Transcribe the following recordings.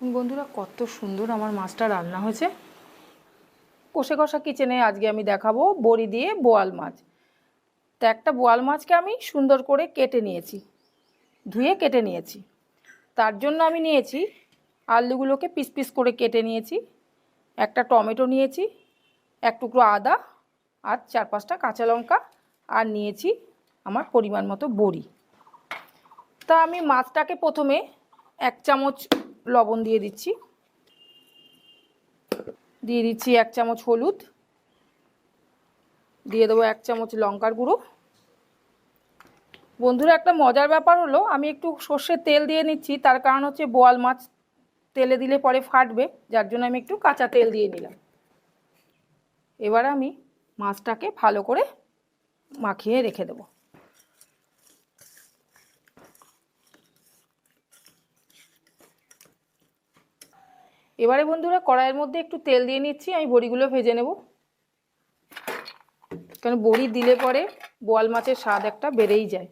বন্ধুরা কত সুন্দর আমার মাছটা রান্না হয়েছে। কষে কষা কিচেনে আজকে আমি দেখাবো বড়ি দিয়ে বোয়াল মাছ। তো একটা বোয়াল মাছকে আমি সুন্দর করে কেটে নিয়েছি, ধুয়ে কেটে নিয়েছি। তার জন্য আমি নিয়েছি আলুগুলোকে পিস পিস করে কেটে নিয়েছি, একটা টমেটো নিয়েছি, এক টুকরো আদা আর চার পাঁচটা কাঁচা লঙ্কা আর নিয়েছি আমার পরিমাণ মতো বড়ি। তা আমি মাছটাকে প্রথমে এক চামচ লবণ দিয়ে দিচ্ছি। দিয়ে দিচ্ছি এক চামচ হলুদ। দিয়ে দেবো এক চামচ লঙ্কার গুঁড়ো। বন্ধুরা, একটা মজার ব্যাপার হলো, আমি একটু সর্ষের তেল দিয়ে নিচ্ছি, তার কারণ হচ্ছে বোয়াল মাছ তেলে দিলে পরে ফাটবে, যার জন্য আমি একটু কাঁচা তেল দিয়ে নিলাম। এবার আমি মাছটাকে ভালো করে মাখিয়ে রেখে দেবো। এবারে বন্ধুরা কড়াইয়ের মধ্যে একটু তেল দিয়ে নিচ্ছি, আমি বড়িগুলো ভেজে নেব। কারণ বড়ি দিলে পরে বোয়াল মাছের স্বাদ একটা বেড়েই যায়।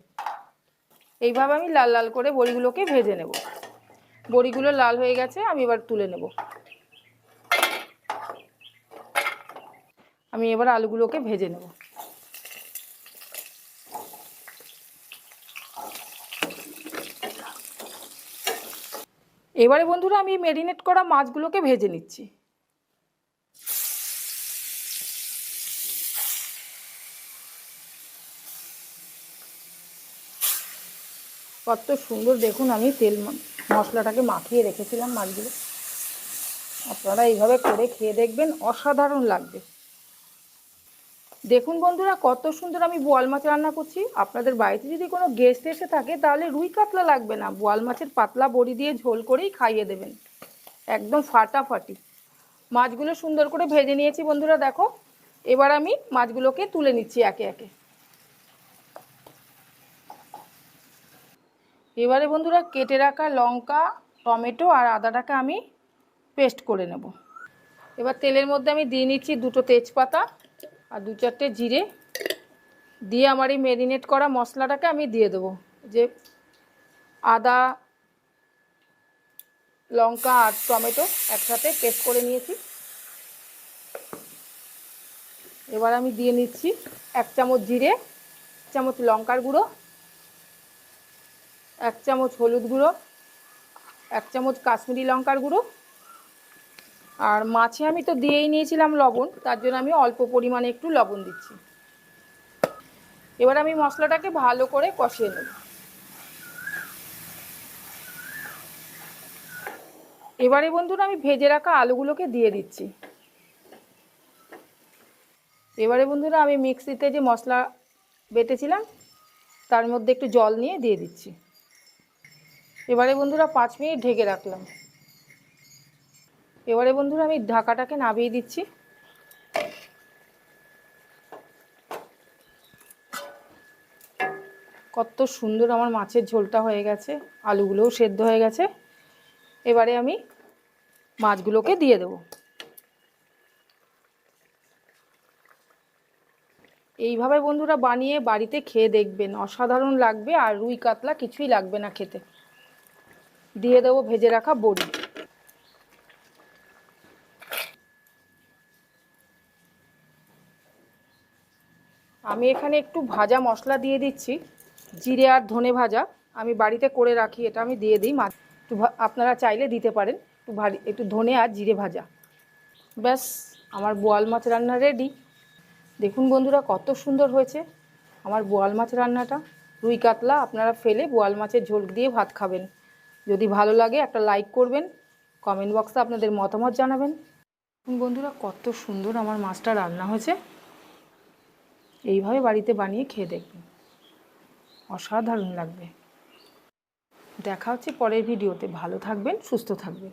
এইভাবে আমি লাল লাল করে বড়িগুলোকে ভেজে নেব। বড়িগুলো লাল হয়ে গেছে, আমি এবার তুলে নেব। আমি এবার আলুগুলোকে ভেজে নেব। এবারে বন্ধুরা আমি মেরিনেট করা মাছগুলোকে ভেজে নিচ্ছি। কত সুন্দর দেখুন আমি তেল মশলাটাকে মাখিয়ে রেখেছিলাম মাছগুলো। আপনারা এইভাবে করে খেয়ে দেখবেন, অসাধারণ লাগবে। দেখুন বন্ধুরা, কত সুন্দর আমি বোয়াল মাছ রান্না করছি। আপনাদের বাড়িতে যদি কোনো গেস্ট এসে থাকে, তাহলে রুই কাতলা লাগবে না। বোয়াল মাছের পাতলা বড়ি দিয়ে ঝোল করেই খাইয়ে দেবেন। একদম ফাটাফাটি। মাছগুলো সুন্দর করে ভেজে নিয়েছি বন্ধুরা, দেখো। এবার আমি মাছগুলোকে তুলে নিচ্ছি একে একে। এবারে বন্ধুরা, কেটে রাখা লঙ্কা, টমেটো আর আদাটাকে আমি পেস্ট করে নেব। এবার তেলের মধ্যে আমি দিয়ে নিচ্ছি দুটো তেজপাতা। আর দু চারটে জিরে দিয়ে আমার এই ম্যারিনেট করা মশলাটাকে আমি দিয়ে দেবো। যে আদা, লঙ্কা আর টমেটো একসাথে পেস্ট করে নিয়েছি। এবার আমি দিয়ে নিচ্ছি এক চামচ জিরে, এক চামচ লঙ্কার গুঁড়ো, এক চামচ হলুদ গুঁড়ো, এক চামচ কাশ্মীরি লঙ্কার গুঁড়ো আর মাছে আমি তো দিয়েই নিয়েছিলাম লবণ, তার জন্য আমি অল্প পরিমাণে একটু লবণ দিচ্ছি। এবার আমি মশলাটাকে ভালো করে কষিয়ে নেব। এবারে বন্ধুরা আমি ভেজে রাখা আলুগুলোকে দিয়ে দিচ্ছি। এবারে বন্ধুরা আমি মিক্সিতে যে মশলা বেটেছিলাম, তার মধ্যে একটু জল নিয়ে দিয়ে দিচ্ছি। এবারে বন্ধুরা পাঁচ মিনিট ঢেকে রাখলাম। এবারে বন্ধুরা আমি ঢাকাটাকে নামিয়ে দিচ্ছি। কত সুন্দর আমার মাছের ঝোলটা হয়ে গেছে, আলুগুলোও সেদ্ধ হয়ে গেছে। এবারে আমি মাছগুলোকে দিয়ে দেবো। এইভাবে বন্ধুরা বানিয়ে বাড়িতে খেয়ে দেখবেন, অসাধারণ লাগবে আর রুই কাতলা কিছুই লাগবে না খেতে। দিয়ে দেবো ভেজে রাখা বড়ি। আমি এখানে একটু ভাজা মশলা দিয়ে দিচ্ছি। জিরে আর ধনে ভাজা আমি বাড়িতে করে রাখি, এটা আমি দিয়ে দিই। মাছ একটু আপনারা চাইলে দিতে পারেন। একটু ভারী, একটু ধনে আর জিরে ভাজা। ব্যাস, আমার বোয়াল মাছ রান্না রেডি। দেখুন বন্ধুরা, কত সুন্দর হয়েছে আমার বোয়াল মাছ রান্নাটা। রুই কাতলা আপনারা ফেলে বোয়াল মাছের ঝোল দিয়ে ভাত খাবেন। যদি ভালো লাগে একটা লাইক করবেন, কমেন্ট বক্সে আপনাদের মতামত জানাবেন। বন্ধুরা, কত সুন্দর আমার মাছটা রান্না হয়েছে। এইভাবে বাড়িতে বানিয়ে খেয়ে দেখবেন অসাধারণ লাগবে। দেখা হচ্ছে পরের ভিডিওতে। ভালো থাকবেন, সুস্থ থাকবেন।